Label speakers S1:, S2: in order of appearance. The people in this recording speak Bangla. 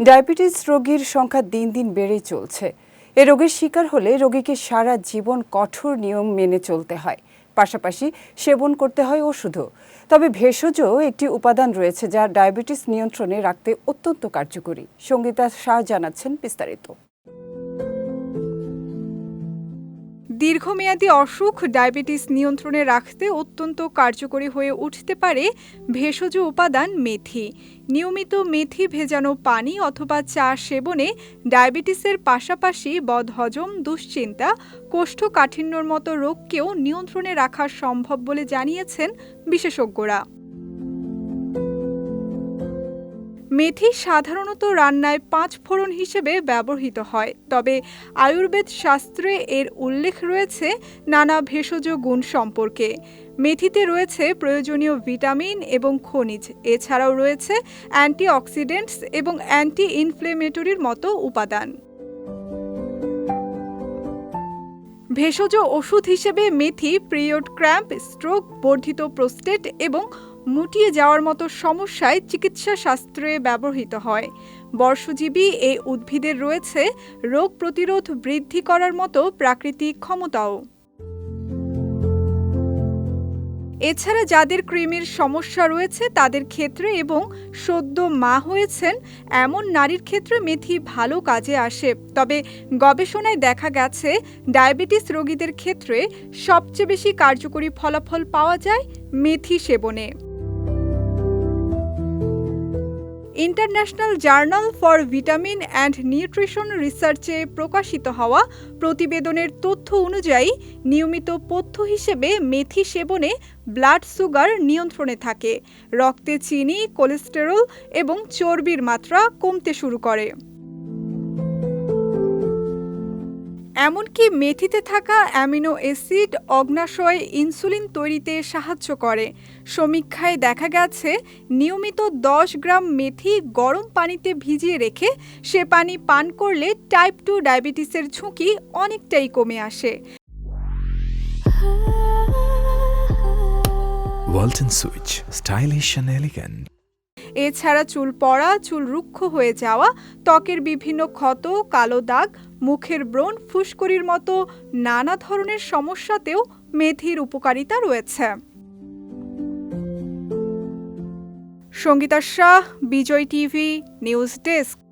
S1: ডায়াবেটিস রোগীর সংখ্যা দিন দিন বেড়েই চলছে। এ রোগের শিকার হলে রোগীকে সারা জীবন কঠোর নিয়ম মেনে চলতে হয়। পাশাপাশি সেবন করতে হয় ওষুধও। তবে ভেষজ একটি উপাদান রয়েছে যা ডায়াবেটিস নিয়ন্ত্রণে রাখতে অত্যন্ত কার্যকরী। সঙ্গীতা শাহ জানাচ্ছেন বিস্তারিত।
S2: দীর্ঘমেয়াদী অসুখ ডায়াবেটিস নিয়ন্ত্রণে রাখতে অত্যন্ত কার্যকরী হয়ে উঠতে পারে ভেষজ উপাদান মেথি। নিয়মিত মেথি ভেজানো পানি অথবা চা সেবনে ডায়াবেটিসের পাশাপাশি বদহজম, দুশ্চিন্তা, কোষ্ঠকাঠিন্যর মতো রোগকেও নিয়ন্ত্রণে রাখা সম্ভব বলে জানিয়েছেন বিশেষজ্ঞরা। মেথি সাধারণত রান্নায় পাঁচ ফোড়ন হিসেবে ব্যবহৃত হয়, তবে আয়ুর্বেদ শাস্ত্রে এর উল্লেখ রয়েছে নানা ভেষজ গুণ সম্পর্কে। মেথিতে রয়েছে প্রয়োজনীয় ভিটামিন এবং খনিজ, এছাড়াও রয়েছে অ্যান্টিঅক্সিডেন্টস এবং অ্যান্টি ইনফ্লেমেটরির মতো উপাদান। ভেষজ ওষুধ হিসেবে মেথি, পিরিয়ড ক্র্যাম্প, স্ট্রোক, বর্ধিত প্রোস্টেট এবং মুটিয়ে যাওয়ার মতো সমস্যায় চিকিৎসা শাস্ত্রে ব্যবহৃত হয়। বর্ষজীবী এই উদ্ভিদের রয়েছে রোগ প্রতিরোধ বৃদ্ধি করার মতো প্রাকৃতিক ক্ষমতাও। এছাড়া যাদের কৃমির সমস্যা রয়েছে তাদের ক্ষেত্রে এবং সদ্য মা হয়েছেন এমন নারীর ক্ষেত্রে মেথি ভালো কাজে আসে। তবে গবেষণায় দেখা গেছে ডায়াবেটিস রোগীদের ক্ষেত্রে সবচেয়ে বেশি কার্যকরী ফলাফল পাওয়া যায় মেথি সেবনে। International journal for vitamin and nutrition রিসার্চে প্রকাশিত হওয়া প্রতিবেদনের তথ্য অনুযায়ী নিয়মিত পথ্য হিসেবে মেথি সেবনে ব্লাড সুগার নিয়ন্ত্রণে থাকে। রক্তে চিনি, কোলেস্টেরল এবং চর্বির মাত্রা কমতে শুরু করে। এমনকি মেথিতে থাকা অ্যামিনো অ্যাসিড অগ্নাশয়ে ইনসুলিন তৈরিতে সাহায্য করে সমীক্ষায় দেখা গেছে নিয়মিত দশ গ্রাম মেথি গরম পানিতে ভিজিয়ে রেখে সে পানি পান করলে টাইপ টু ডায়াবেটিসের ঝুঁকি অনেকটাই কমে আসে
S3: Switch, stylish and elegant.
S2: এছাড়া চুল পড়া, চুল রুক্ষ হয়ে যাওয়া, ত্বকের বিভিন্ন ক্ষত, কালো দাগ, মুখের ব্রণ ফুসকুরির মতো নানা ধরনের সমস্যাতেও মেথির উপকারিতা রয়েছে। Sangita Shah, Bijoy TV, news desk.